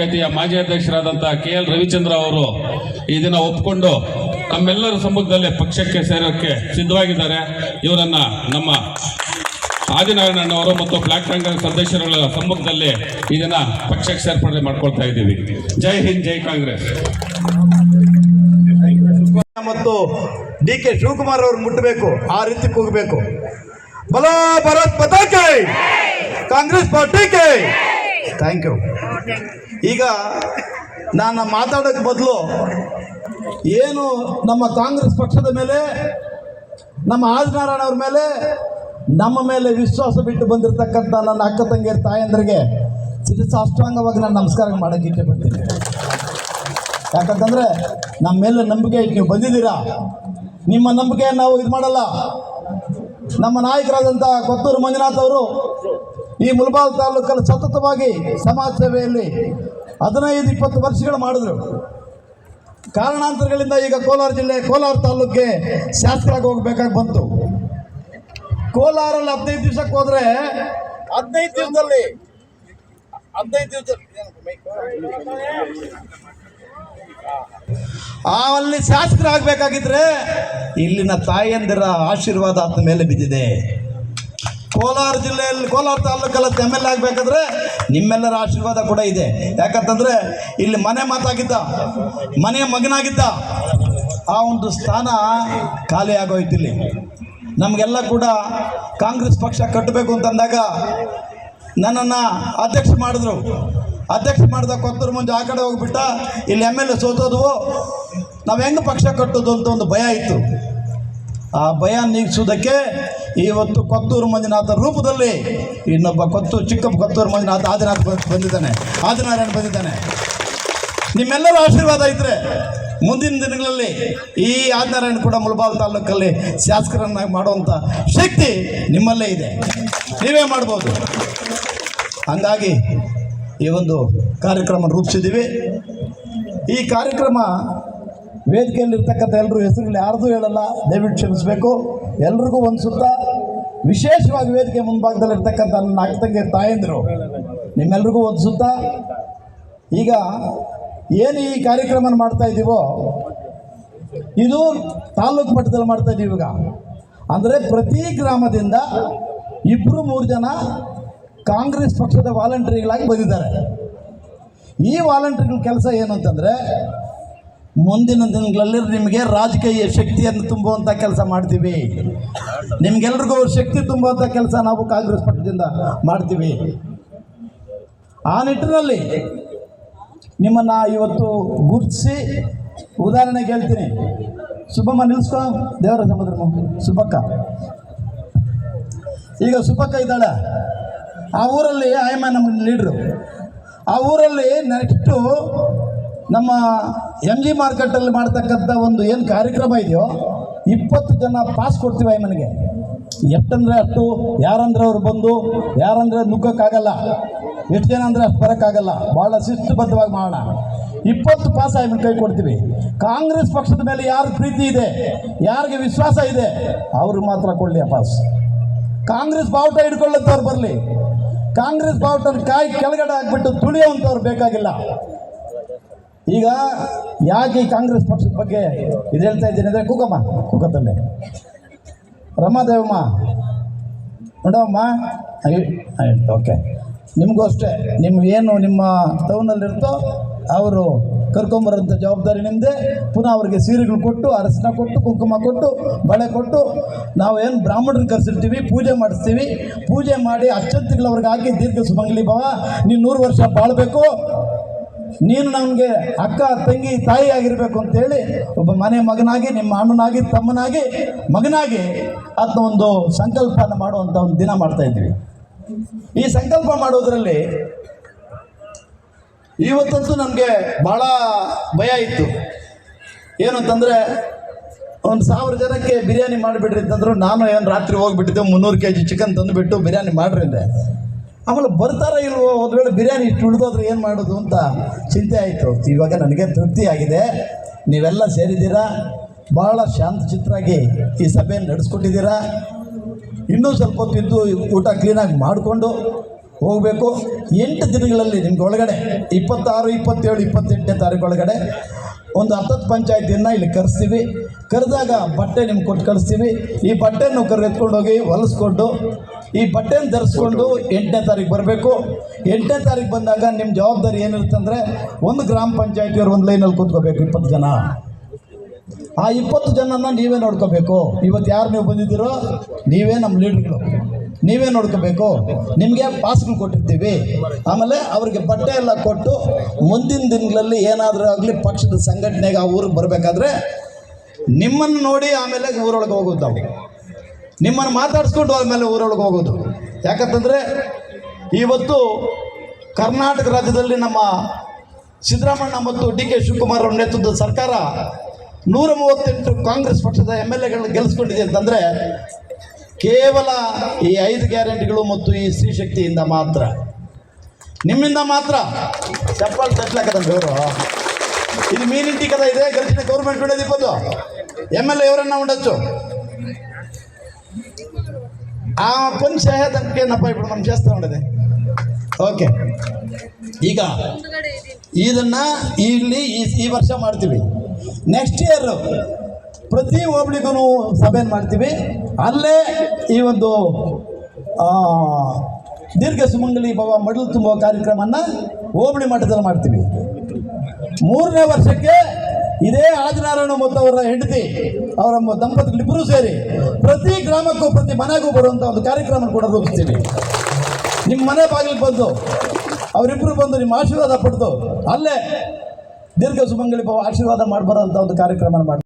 ಪಂಚಾಯತಿಯ ಮಾಜಿ ಅಧ್ಯಕ್ಷರಾದಂತಹ K L Ravichandra ಅವರು ಈ ದಿನ ಒಪ್ಪಿಕೊಂಡು ನಮ್ಮೆಲ್ಲರ ಸಮ್ಮುಖದಲ್ಲಿ ಪಕ್ಷಕ್ಕೆ ಸೇರೋಕ್ಕೆ ಸಿದ್ಧವಾಗಿದ್ದಾರೆ. ಇವರನ್ನ ನಮ್ಮ ಆದಿನಾರಾಯಣನವರು ಮತ್ತು ಬ್ಲಾಕ್ ಕಾಂಗ್ರೆಸ್ ಸದಸ್ಯರುಗಳ ಸಮ್ಮುಖದಲ್ಲಿ ಈ ದಿನ ಪಕ್ಷಕ್ಕೆ ಸೇರ್ಪಡೆ ಮಾಡ್ಕೊಳ್ತಾ ಇದ್ದೀವಿ. ಜೈ ಹಿಂದ್, ಜೈ ಕಾಂಗ್ರೆಸ್. ಮತ್ತು ಡಿ ಕೆ ಶಿವಕುಮಾರ್ ಅವರು ಮುಟ್ಟಬೇಕು, ಆ ರೀತಿ ಕೂಗಬೇಕು. ಬಲ ಭರತ್ ಪತಾಕೆ! ಕಾಂಗ್ರೆಸ್ ಪಾರ್ಟಿಗೆ! Thank you. ಈಗ ನಾನು ಮಾತಾಡೋಕ್ಕೆ ಬದಲು ಏನು ನಮ್ಮ ಕಾಂಗ್ರೆಸ್ ಪಕ್ಷದ ಮೇಲೆ, ನಮ್ಮ ಆದಿನಾರಾಯಣ ಅವ್ರ ಮೇಲೆ, ನಮ್ಮ ಮೇಲೆ ವಿಶ್ವಾಸ ಬಿಟ್ಟು ಬಂದಿರತಕ್ಕಂಥ ನನ್ನ ಅಕ್ಕ ತಂಗಿಯರ ತಾಯಂದ್ರಿಗೆ ಸಾಷ್ಟಾಂಗವಾಗಿ ನಾನು ನಮಸ್ಕಾರ ಮಾಡೋಕ್ಕೆ ಇಷ್ಟಪಡ್ತೀನಿ ಯಾಕಂತಂದ್ರೆ ನಮ್ಮ ಮೇಲೆ ನಂಬಿಕೆ ಇಟ್ಟು ನೀವು ಬಂದಿದ್ದೀರಾ? ನಿಮ್ಮ ನಂಬಿಕೆಯನ್ನು ನಾವು ಇದು ಮಾಡಲ್ಲ. ನಮ್ಮ ನಾಯಕರಾದಂಥ ಕೊತ್ತೂರು ಮಂಜುನಾಥ್ ಅವರು ಈ ಮುಲ್ಬಾಲ್ ತಾಲೂಕಲ್ಲಿ ಸತತವಾಗಿ ಸಮಾಜ ಸೇವೆಯಲ್ಲಿ ಹದಿನೈದು, ಇಪ್ಪತ್ತು ವರ್ಷಗಳು ಮಾಡಿದ್ರು. ಕಾರಣಾಂತರಗಳಿಂದ ಈಗ ಕೋಲಾರ ಜಿಲ್ಲೆ, ಕೋಲಾರ ತಾಲೂಕಿಗೆ ಶಾಸಕರಾಗಿ ಹೋಗ್ಬೇಕಾಗಿ ಬಂತು. ಕೋಲಾರಲ್ಲಿ ಹದಿನೈದು ದಿವಸಕ್ಕೆ ಹೋದ್ರೆ ಹದಿನೈದು ದಿವಸದಲ್ಲಿ, ಹದಿನೈದು ದಿವಸ ಅಲ್ಲಿ ಶಾಸಕರಾಗಬೇಕಾಗಿದ್ರೆ ಇಲ್ಲಿನ ತಾಯಂದಿರ ಆಶೀರ್ವಾದ ಆದ ಮೇಲೆ ಬಿದ್ದಿದೆ. ಕೋಲಾರ ಜಿಲ್ಲೆಯಲ್ಲಿ, ಕೋಲಾರ ತಾಲೂಕಲ್ಲಿ ಎಂ ಎಲ್ ಎ ಆಗಬೇಕಾದ್ರೆ ನಿಮ್ಮೆಲ್ಲರ ಆಶೀರ್ವಾದ ಕೂಡ ಇದೆ. ಯಾಕಂತಂದ್ರೆ ಇಲ್ಲಿ ಮನೆ ಮಾತಾಗಿದ್ದ, ಮನೆಯ ಮಗನಾಗಿದ್ದ ಆ ಒಂದು ಸ್ಥಾನ ಖಾಲಿ ಆಗೋಯ್ತು ಇಲ್ಲಿ. ನಮಗೆಲ್ಲ ಕೂಡ ಕಾಂಗ್ರೆಸ್ ಪಕ್ಷ ಕಟ್ಟಬೇಕು ಅಂತಂದಾಗ ನನ್ನನ್ನು ಅಧ್ಯಕ್ಷ ಮಾಡಿದ್ರು. ಅಧ್ಯಕ್ಷ ಮಾಡಿದ ಕೊತ್ತೂರು ಮುಂಜೆ ಆ ಕಡೆ ಹೋಗ್ಬಿಟ್ಟ, ಇಲ್ಲಿ ಎಂ ಎಲ್ ಎ ಸೋತೋದು ನಾವು ಹೆಂಗೆ ಪಕ್ಷ ಕಟ್ಟೋದು ಅಂತ ಒಂದು ಭಯ ಇತ್ತು. ಆ ಭಯ ನೀಗಿಸುವುದಕ್ಕೆ ಇವತ್ತು ಕೊತ್ತೂರು ಮಂಜುನಾಥ ರೂಪದಲ್ಲಿ ಇನ್ನೊಬ್ಬ ಕೊತ್ತೂರು ಚಿಕ್ಕ ಕೊತ್ತೂರು ಮಂಜುನಾಥ ಆದಿನಾಥ್ ಬಂದಿದ್ದಾನೆ, ಆದಿನಾರಾಯಣ ಬಂದಿದ್ದಾನೆ. ನಿಮ್ಮೆಲ್ಲರ ಆಶೀರ್ವಾದ ಇದ್ದರೆ ಮುಂದಿನ ದಿನಗಳಲ್ಲಿ ಈ ಆದಿನಾರಾಯಣ ಕೂಡ ಮುಳಬಾಲ್ ತಾಲೂಕಲ್ಲಿ ಶಾಸಕರನ್ನಾಗಿ ಮಾಡುವಂಥ ಶಕ್ತಿ ನಿಮ್ಮಲ್ಲೇ ಇದೆ. ನೀವೇ ಮಾಡ್ಬೋದು. ಹಂಗಾಗಿ ಈ ಒಂದು ಕಾರ್ಯಕ್ರಮ ರೂಪಿಸಿದ್ದೀವಿ. ಈ ಕಾರ್ಯಕ್ರಮ ವೇದಿಕೆಯಲ್ಲಿರ್ತಕ್ಕಂಥ ಎಲ್ಲರೂ ಹೆಸರುಗಳು ಯಾರ್ದು ಹೇಳಲ್ಲ, ದಯವಿಟ್ಟು ಕ್ಷಮಿಸಬೇಕು. ಎಲ್ರಿಗೂ ಒಂದು ಸುತ್ತ ವಿಶೇಷವಾಗಿ ವೇದಿಕೆ ಮುಂಭಾಗದಲ್ಲಿರ್ತಕ್ಕಂಥ ನನ್ನ ಅಕ್ಕ ತಂಗಿ ತಾಯಂದಿರು, ನಿಮ್ಮೆಲ್ರಿಗೂ ಒಂದು ಸುತ್ತ. ಈಗ ಏನು ಈ ಕಾರ್ಯಕ್ರಮ ಮಾಡ್ತಾ ಇದ್ದೀವೋ ಇದು ತಾಲೂಕು ಮಟ್ಟದಲ್ಲಿ ಮಾಡ್ತಾ ಇದ್ದೀವಿ ಈಗ. ಅಂದರೆ ಪ್ರತಿ ಗ್ರಾಮದಿಂದ ಇಬ್ಬರು ಮೂರು ಜನ ಕಾಂಗ್ರೆಸ್ ಪಕ್ಷದ ವಾಲಂಟಿಯರ್ಗಳಾಗಿ ಬಂದಿದ್ದಾರೆ. ಈ ವಾಲಂಟಿಯರ್ಗಳ ಕೆಲಸ ಏನು ಅಂತಂದರೆ ಮುಂದಿನ ದಿನಗಳಲ್ಲಿ ನಿಮಗೆ ರಾಜಕೀಯ ಶಕ್ತಿಯನ್ನು ತುಂಬುವಂಥ ಕೆಲಸ ಮಾಡ್ತೀವಿ. ನಿಮ್ಗೆಲ್ರಿಗೂ ಶಕ್ತಿ ತುಂಬುವಂಥ ಕೆಲಸ ನಾವು ಕಾಂಗ್ರೆಸ್ ಪಕ್ಷದಿಂದ ಮಾಡ್ತೀವಿ. ಆ ನಿಟ್ಟಿನಲ್ಲಿ ನಿಮ್ಮನ್ನು ಇವತ್ತು ಗುರುತಿಸಿ ಉದಾಹರಣೆಗೆ ಹೇಳ್ತೀನಿ. ಸುಬ್ಬಮ್ಮ ನಿಲ್ಸ್ಕೊ ದೇವರ ಸಮುದ್ರ ಸುಬ್ಬಕ್ಕ ಈಗ ಸುಬ್ಬಕ್ಕ ಇದ್ದಾಳೆ. ಆ ಊರಲ್ಲಿ ಆಯಮ್ಮ ನಮ್ಮ ಲೀಡ್ರು ಆ ಊರಲ್ಲಿ ನೆಕ್ಸ್ಟು ನಮ್ಮ ಎಂ ಜಿ ಮಾರ್ಕೆಟಲ್ಲಿ ಮಾಡ್ತಕ್ಕಂಥ ಒಂದು ಏನು ಕಾರ್ಯಕ್ರಮ ಇದೆಯೋ, ಇಪ್ಪತ್ತು ಜನ ಪಾಸ್ ಕೊಡ್ತೀವಿ ಮನೆಗೆ. ಎಷ್ಟಂದರೆ ಅಷ್ಟು, ಯಾರಂದ್ರೆ ಅವ್ರು ಬಂದು, ಯಾರಂದರೆ ನುಗ್ಗೋಕ್ಕಾಗಲ್ಲ, ಎಷ್ಟು ಜನ ಅಂದರೆ ಅಷ್ಟು ಬರೋಕ್ಕಾಗಲ್ಲ ಭಾಳ ಶಿಸ್ತುಬದ್ಧವಾಗಿ ಮಾಡೋಣ. ಇಪ್ಪತ್ತು ಪಾಸ್ ಆಗಿ ಕೈ ಕೊಡ್ತೀವಿ. ಕಾಂಗ್ರೆಸ್ ಪಕ್ಷದ ಮೇಲೆ ಯಾರ ಪ್ರೀತಿ ಇದೆ, ಯಾರಿಗೆ ವಿಶ್ವಾಸ ಇದೆ ಅವ್ರಿಗೆ ಮಾತ್ರ ಕೊಡಲಿ ಪಾಸ್ ಕಾಂಗ್ರೆಸ್ ಬಾವುಟ ಹಿಡ್ಕೊಳ್ಳೋಂಥವ್ರು ಬರಲಿ. ಕಾಂಗ್ರೆಸ್ ಬಾವುಟ ಕಾಯಿ ಕೆಳಗಡೆ ಹಾಕ್ಬಿಟ್ಟು ತುಳಿಯುವಂಥವ್ರು ಬೇಕಾಗಿಲ್ಲ. ಈಗ ಯಾಕೆ ಕಾಂಗ್ರೆಸ್ ಪಕ್ಷದ ಬಗ್ಗೆ ಇದು ಹೇಳ್ತಾ ಇದ್ದೀನಿ ಅಂದರೆ ಕುಕ ತಂದೆ ರಮಾದೇವಮ್ಮ, ನೋಡಮ್ಮ ಓಕೆ. ನಿಮಗೂ ಅಷ್ಟೇ ನಿಮ್ಮ ಏನು ನಿಮ್ಮ ಟೌನಲ್ಲಿರುತ್ತೋ ಅವರು ಕರ್ಕೊಂಬರೋಂಥ ಜವಾಬ್ದಾರಿ ನಿಮ್ಮದೇ ಪುನಃ ಅವರಿಗೆ ಸೀರೆಗಳು ಕೊಟ್ಟು, ಅರಸಿನ ಕೊಟ್ಟು, ಕುಂಕುಮ ಕೊಟ್ಟು, ಬಳೆ ಕೊಟ್ಟು, ನಾವು ಏನು ಬ್ರಾಹ್ಮಣರು ಕರೆಸಿರ್ತೀವಿ, ಪೂಜೆ ಮಾಡಿಸ್ತೀವಿ. ಪೂಜೆ ಮಾಡಿ ಅಚ್ಚಂತಿಗಳು ಅವ್ರಿಗೆ ಹಾಕಿ ದೀರ್ಘ ಸುಮಂಗಲಿ ಭಾವ. ನೀನು ನೂರು ವರ್ಷ ಬಾಳಬೇಕು. ನೀನು ನಮಗೆ ಅಕ್ಕ, ತಂಗಿ, ತಾಯಿ ಆಗಿರಬೇಕು ಅಂತೇಳಿ ಒಬ್ಬ ಮನೆ ಮಗನಾಗಿ, ನಿಮ್ಮ ಅಣ್ಣನಾಗಿ, ತಮ್ಮನಾಗಿ, ಮಗನಾಗಿ ಅದನ್ನ ಒಂದು ಸಂಕಲ್ಪನ ಮಾಡುವಂಥ ಒಂದು ದಿನ ಮಾಡ್ತಾ ಇದ್ವಿ. ಈ ಸಂಕಲ್ಪ ಮಾಡೋದ್ರಲ್ಲಿ ಇವತ್ತಂತೂ ನಮಗೆ ಭಾಳ ಭಯ ಇತ್ತು. ಏನು ಅಂತಂದರೆ ಒಂದು ಸಾವಿರ ಜನಕ್ಕೆ ಬಿರಿಯಾನಿ ಮಾಡಿಬಿಡ್ರಿ ಅಂತಂದ್ರು ನಾನು ಏನು ರಾತ್ರಿ ಹೋಗ್ಬಿಟ್ಟಿದ್ದೆ, ಮುನ್ನೂರು ಕೆ ಜಿ ಚಿಕನ್ ತಂದುಬಿಟ್ಟು ಬಿರಿಯಾನಿ ಮಾಡ್ರಿ ಅಂದೆ. ಆಮೇಲೆ ಬರ್ತಾರ ಇಲ್ವೋ ಒಂದು ವೇಳೆ ಬಿರಿಯಾನಿ ಇಷ್ಟು ಉಳಿದೋದ್ರೆ ಏನು ಮಾಡೋದು ಅಂತ ಚಿಂತೆ ಆಯಿತು. ಇವಾಗ ನನಗೆ ತೃಪ್ತಿ ಆಗಿದೆ. ನೀವೆಲ್ಲ ಸೇರಿದ್ದೀರಾ? ಭಾಳ ಶಾಂತ ಚಿತ್ರಾಗಿ ಈ ಸಭೆಯನ್ನು ನಡೆಸ್ಕೊಟ್ಟಿದ್ದೀರಾ? ಇನ್ನೂ ಸ್ವಲ್ಪ ಹೊತ್ತು ಇದ್ದು ಊಟ ಕ್ಲೀನಾಗಿ ಮಾಡಿಕೊಂಡು ಹೋಗಬೇಕು. ಎಂಟು ದಿನಗಳಲ್ಲಿ ನಿಮ್ಗೆ ಒಳಗಡೆ ಇಪ್ಪತ್ತಾರು, ಇಪ್ಪತ್ತೇಳು, ಇಪ್ಪತ್ತೆಂಟನೇ ತಾರೀಕು ಒಳಗಡೆ ಒಂದು ಹತ್ತತ್ತು ಪಂಚಾಯತಿಯನ್ನು ಇಲ್ಲಿ ಕರೆಸ್ತೀವಿ. ಕರೆದಾಗ ಬಟ್ಟೆ ನಿಮ್ಗೆ ಕೊಟ್ಟು ಕಳಿಸ್ತೀವಿ. ಈ ಬಟ್ಟೆಯನ್ನು ಕರೆ ಎತ್ಕೊಂಡೋಗಿ ಹೊಲಿಸ್ಕೊಂಡು, ಈ ಬಟ್ಟೆನ ಧರಿಸ್ಕೊಂಡು ಎಂಟನೇ ತಾರೀಕು ಬರಬೇಕು. ಎಂಟನೇ ತಾರೀಕು ಬಂದಾಗ ನಿಮ್ಮ ಜವಾಬ್ದಾರಿ ಏನಿರುತ್ತಂದರೆ ಒಂದು ಗ್ರಾಮ ಪಂಚಾಯತಿಯವ್ರು ಒಂದು ಲೈನಲ್ಲಿ ಕೂತ್ಕೋಬೇಕು ಇಪ್ಪತ್ತು ಜನ. ಆ ಇಪ್ಪತ್ತು ಜನನ ನೀವೇ ನೋಡ್ಕೋಬೇಕು. ಇವತ್ತು ಯಾರು ನೀವು ಬಂದಿದ್ದೀರೋ, ನೀವೇ ನಮ್ಮ ಲೀಡ್ರ್ಗಳು. ನೀವೇ ನೋಡ್ಕೋಬೇಕು. ನಿಮಗೆ ಪಾಸ್ಗಳು ಕೊಟ್ಟಿರ್ತೀವಿ. ಆಮೇಲೆ ಅವ್ರಿಗೆ ಬಟ್ಟೆ ಎಲ್ಲ ಕೊಟ್ಟು ಮುಂದಿನ ದಿನಗಳಲ್ಲಿ ಏನಾದರೂ ಆಗಲಿ ಪಕ್ಷದ ಸಂಘಟನೆಗೆ ಆ ಊರಿಗೆ ಬರಬೇಕಾದ್ರೆ ನಿಮ್ಮನ್ನು ನೋಡಿ ಆಮೇಲೆ ಊರೊಳಗೆ ಹೋಗೋದು ನಾವು. ನಿಮ್ಮನ್ನು ಮಾತಾಡಿಸ್ಕೊಂಡು ಆಮೇಲೆ ಊರೊಳಗೆ ಹೋಗೋದು. ಯಾಕಂತಂದರೆ ಇವತ್ತು ಕರ್ನಾಟಕ ರಾಜ್ಯದಲ್ಲಿ ನಮ್ಮ ಸಿದ್ದರಾಮಣ್ಣ ಮತ್ತು ಡಿ ಕೆ ಶಿವಕುಮಾರ್ ಅವರ ನೇತೃತ್ವದ ಸರ್ಕಾರ ನೂರ ಮೂವತ್ತೆಂಟು ಕಾಂಗ್ರೆಸ್ ಪಕ್ಷದ ಎಂ ಎಲ್ ಎಗಳನ್ನ ಗೆಲ್ಲಿಸ್ಕೊಂಡಿದೆ ಅಂತಂದರೆ ಕೇವಲ ಈ ಐದು ಗ್ಯಾರಂಟಿಗಳು ಮತ್ತು ಈ ಸ್ತ್ರೀ ಶಕ್ತಿಯಿಂದ ಮಾತ್ರ ನಿಮ್ಮಿಂದ ಮಾತ್ರ ಚಪ್ಪಲ್ ತಟ್ಲಕ್ಕದ ಇವರು ఇది మీ ఇంటి కదా ఇదే గెలిచిన గవర్నమెంట్ ఉండేది ఇప్పుడు ఎమ్మెల్యే ఎవరన్నా ఉండొచ్చు ఆ పని చేయడానికి ಏನಪ್ಪ ఇప్పుడు మనం చేస్తూ ఉండేది ಓಕೆ ಈಗ ಇದನ್ನ ಇಲ್ಲಿ ಈ ಈ ವರ್ಷ ಮಾಡ್ತೀವಿ ನೆಕ್ಸ್ಟ್ ಇಯರ್ ಪ್ರತಿ ಹೋಬ್ಳಿಗೂ ಸಭೆಯನ್ನು ಮಾಡ್ತೀವಿ. ಅಲ್ಲೇ ಈ ಒಂದು ದೀರ್ಘ ಸುಮಂಗಲಿ ಭವ ಮಡಲು ತುಂಬುವ ಕಾರ್ಯಕ್ರಮನ ಹೋಬಳಿ ಮಟ್ಟದಲ್ಲಿ ಮಾಡ್ತೀವಿ. ಮೂರನೇ ವರ್ಷಕ್ಕೆ ಇದೇ ಆದಿನಾರಾಯಣ ಮತ್ತು ಅವರ ಹೆಂಡತಿ, ಅವರ ಮ- ದಂಪತಿಗಳಿಬ್ಬರೂ ಸೇರಿ ಪ್ರತಿ ಗ್ರಾಮಕ್ಕೂ, ಪ್ರತಿ ಮನೆಗೂ ಬರುವಂಥ ಒಂದು ಕಾರ್ಯಕ್ರಮ ಕೂಡ ರೂಪಿಸ್ತೀವಿ. ನಿಮ್ಮ ಮನೆ ಬಾಗಿಲು ಬಂದು ಅವರಿಬ್ಬರು ಬಂದು ನಿಮ್ಮ ಆಶೀರ್ವಾದ ಪಡೆದು, ಅಲ್ಲೇ ದೀರ್ಘ ಸುಮಂಗಲಿ ಭವ ಆಶೀರ್ವಾದ ಮಾಡಿ ಬರೋಂಥ ಒಂದು ಕಾರ್ಯಕ್ರಮ ಮಾಡ್ತೀವಿ.